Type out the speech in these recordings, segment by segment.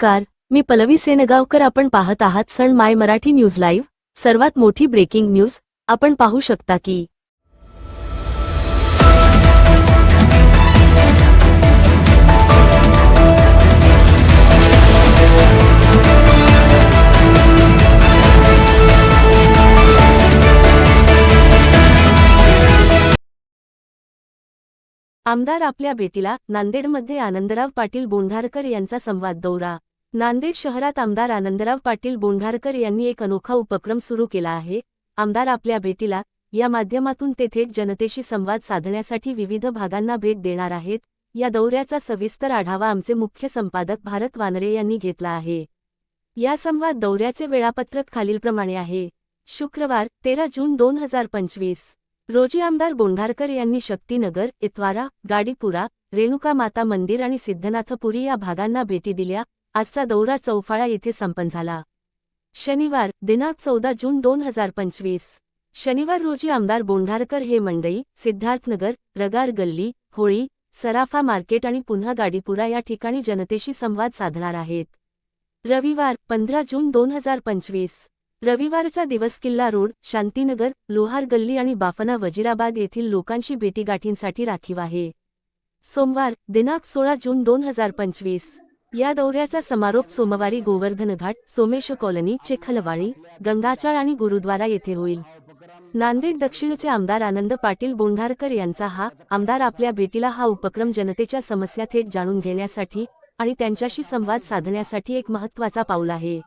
नमस्कार मी पलवी सेनगावकर आपण पाहत आहात सण माय मराठी न्यूज लाईव्ह सर्वात मोठी ब्रेकिंग न्यूज आपण पाहू शकता की आमदार आपल्या बेटीला नांदेडमध्ये आनंदराव पाटील बोंढारकर यांचा संवाद दौरा. नांदेड शहरात आमदार आनंदराव पाटील बोंढारकर यांनी एक अनोखा उपक्रम सुरू केला आहे. आमदार आपल्या भेटीला या माध्यमातून ते थेट जनतेशी संवाद साधण्यासाठी विविध भागांना भेट देणार आहेत. या दौऱ्याचा सविस्तर आढावा आमचे मुख्य संपादक भारत वानरे यांनी घेतला आहे. या संवाद दौऱ्याचे वेळापत्रक खालीलप्रमाणे आहे. शुक्रवार तेरा जून दोन हजार पंचवीस. रोजी आमदार बोंढारकर यांनी शक्तीनगर इतवारा गाडीपुरा रेणुका माता मंदिर आणि सिद्धनाथपुरी या भागांना भेटी दिल्या. आजचा दौरा चौफाळा येथे संपन्न झाला. शनिवार दिनांक चौदा जून दोन हजार पंचवीस. शनिवार रोजी आमदार बोंढारकर हे मंडई सिद्धार्थनगर रगार गल्ली होळी सराफा मार्केट आणि पुन्हा गाडीपुरा या ठिकाणी जनतेशी संवाद साधणार आहेत. रविवार पंधरा जून दोन हजार पंचवीस. रविवारचा दिवस किल्ला रोड शांतीनगर लोहार गल्ली आणि बाफना वजिराबाद येथील लोकांशी भेटीगाठींसाठी राखीव आहे. सोमवार दिनांक सोळा जून दोन हजार पंचवीस. या दौऱ्याचा समारोप सोमवारी गोवर्धन घाट सोमेश कॉलनी चेखलवाणी गंगाचाळ आणि गुरुद्वारा येथे होईल. नांदेड दक्षिणचे आमदार आनंद पाटील बोंढारकर यांचा हा आमदार आपल्या भेटीला हा उपक्रम जनतेच्या समस्या थेट जाणून घेण्यासाठी आणि त्यांच्याशी संवाद साधण्यासाठी एक महत्त्वाचा पाऊल आहे.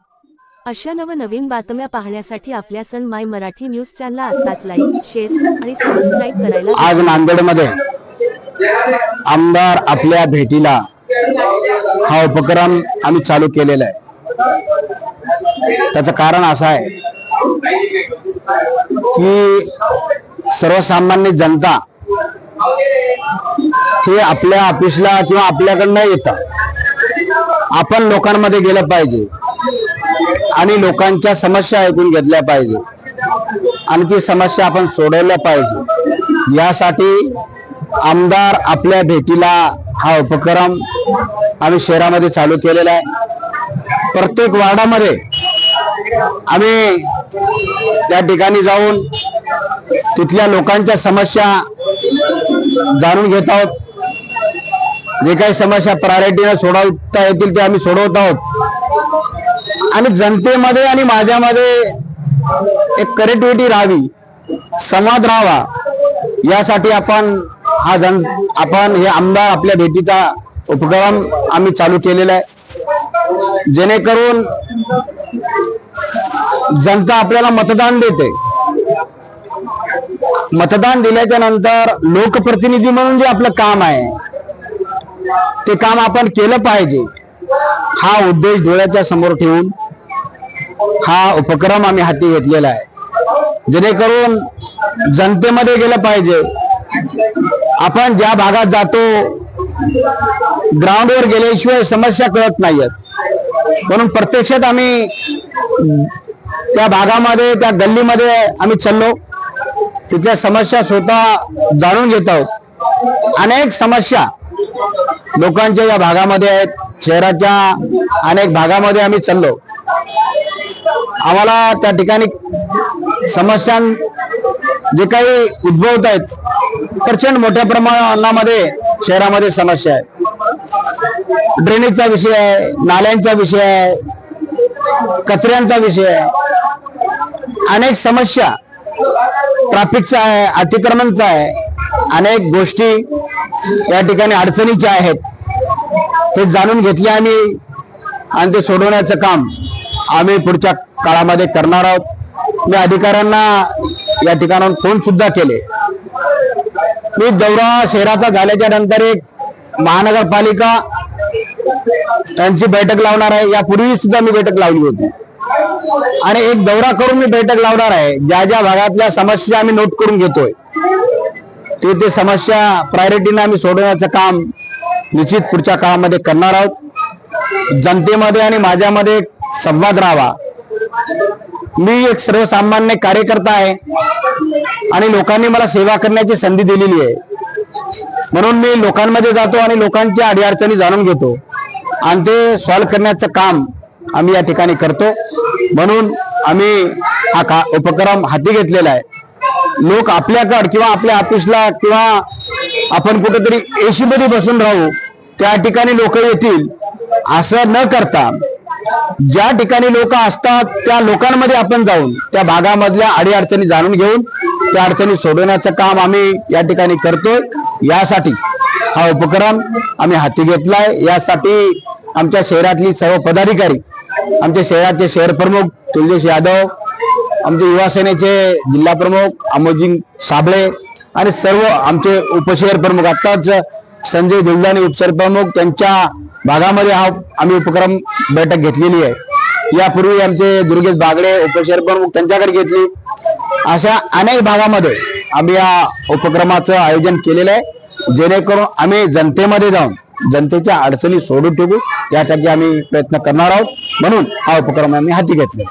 अशा नवनवीन बातम्या पाहण्यासाठी आपल्या सण माय मराठी न्यूज चॅनलला आत्ताच लाईक शेअर आणि सबस्क्राईब करायला आज नांदेडमध्ये आमदार आपल्या भेटीला हा उपक्रम आम्ही चालू केलेला आहे. त्याचं कारण असं आहे की सर्वसामान्य जनता हे आपल्या ऑफिसला किंवा आपल्याकडनं न येता. आपण लोकांमध्ये गेलं पाहिजे आणि लोकांच्या समस्या ऐकून घेतल्या पाहिजे आणि ती समस्या आपण सोडवल्या पाहिजे. यासाठी आमदार आपल्या भेटीला हा उपक्रम आम्ही शहरामध्ये चालू केलेला आहे. प्रत्येक वार्डामध्ये आम्ही त्या ठिकाणी जाऊन तिथल्या लोकांच्या समस्या जाणून घेत आहोत. जे काही समस्या प्रायोरिटीनं सोडवता येतील ते आम्ही सोडवत आहोत. आणि जनतेमध्ये आणि माझ्यामध्ये एक कनेक्टिव्हिटी राहावी संवाद राहावा यासाठी आपण हा जन आपण हे आमदार आपल्या भेटीचा उपक्रम आम्ही चालू केलेला आहे. जेणेकरून जनता आपल्याला मतदान देते. मतदान दिल्याच्या नंतर लोकप्रतिनिधी म्हणून जे आपलं काम आहे ते काम आपण केलं पाहिजे. हा उद्देश डोळ्याच्या समोर ठेवून हा उपक्रम आम्ही हाती घेतलेला आहे. जेणेकरून जनतेमध्ये गेलं पाहिजे. आपण ज्या भागात जातो ग्राउंडवर गेल्याशिवाय समस्या कळत नाहीयेत म्हणून प्रत्यक्षात आम्ही त्या भागामध्ये त्या गल्लीमध्ये आम्ही चाललो. तिथल्या समस्या स्वतः जाणून घेत आहोत. अनेक समस्या लोकांच्या या भागामध्ये आहेत. शहराच्या अनेक भागामध्ये आम्ही चाललो. आम्हाला त्या ठिकाणी समस्या जे काही उद्भवत आहेत प्रचंड मोठ्या प्रमाणामध्ये शहरामध्ये समस्या आहे. ड्रेनेजचा विषय आहे नाल्यांचा विषय आहे कचऱ्यांचा विषय आहे. अनेक समस्या ट्रॅफिकचा आहे अतिक्रमणचा आहे. अनेक गोष्टी या ठिकाणी अडचणीच्या आहेत. हे जाणून घेतले आम्ही आणि ते सोडवण्याचं काम आम्ही पुढच्या काळामध्ये करणार आहोत. मी अधिकाऱ्यांना या ठिकाणाहून फोन सुद्धा केले. मी दौरा शहराचा झाल्याच्यानंतर एक महानगरपालिका त्यांची बैठक लावणार आहे. यापूर्वी सुद्धा मी बैठक लावली होती. आणि एक दौरा करून मी बैठक लावणार आहे. ज्या ज्या भागातल्या समस्या आम्ही नोट करून घेतोय ते ते समस्या प्रायोरिटीने आम्ही सोडवण्याचं काम निश्चित पुढच्या काळामध्ये करणार आहोत. जनतेमध्ये आणि माझ्यामध्ये संवाद राहावा. मी एक सर्वसामान्य कार्यकर्ता आहे आणि लोकांनी मला सेवा करण्याची संधी दिलेली आहे. म्हणून मी लोकांमध्ये जातो आणि लोकांच्या अडीअडचणी जाणून घेतो. आणि ते सॉल्व्ह करण्याचं काम आम्ही या ठिकाणी करतो. म्हणून आम्ही हा का उपक्रम हाती घेतलेला आहे. लोक आपल्याकड किंवा आपल्या ऑफिसला किंवा आपण कुठेतरी एसीमध्ये बसून राहू त्या ठिकाणी लोक येतील असं न करता ज्या ठिकाणी लोक असतात त्या लोकांमध्ये आपण जाऊन त्या भागामधल्या अडीअडचणी जाणून घेऊन त्या अडचणी सोडवण्याचं काम आम्ही या ठिकाणी करतोय. यासाठी हा उपक्रम आम्ही हाती घेतलाय. यासाठी आमच्या शहरातली सर्व पदाधिकारी आमच्या शहराचे शहर प्रमुख तुलजेश यादव आमचे युवा सेनेचे जिल्हा प्रमुख अमोजिंग साबळे आणि सर्व आमचे उपशहर प्रमुख आत्ताच संजय दुलदानी उपशहर प्रमुख त्यांच्या भागामध्ये हा आम्ही उपक्रम बैठक घेतलेली आहे. यापूर्वी आमचे दुर्गेश बागडे उपशहर प्रमुख त्यांच्याकडे घेतली. अशा अनेक भागामध्ये आम्ही या उपक्रमाचं आयोजन केलेलं आहे. जेणेकरून आम्ही जनतेमध्ये जाऊन जनतेच्या अडचणी सोडून ठेवू यासाठी आम्ही प्रयत्न करणार आहोत. म्हणून हा उपक्रम आम्ही हाती घेतला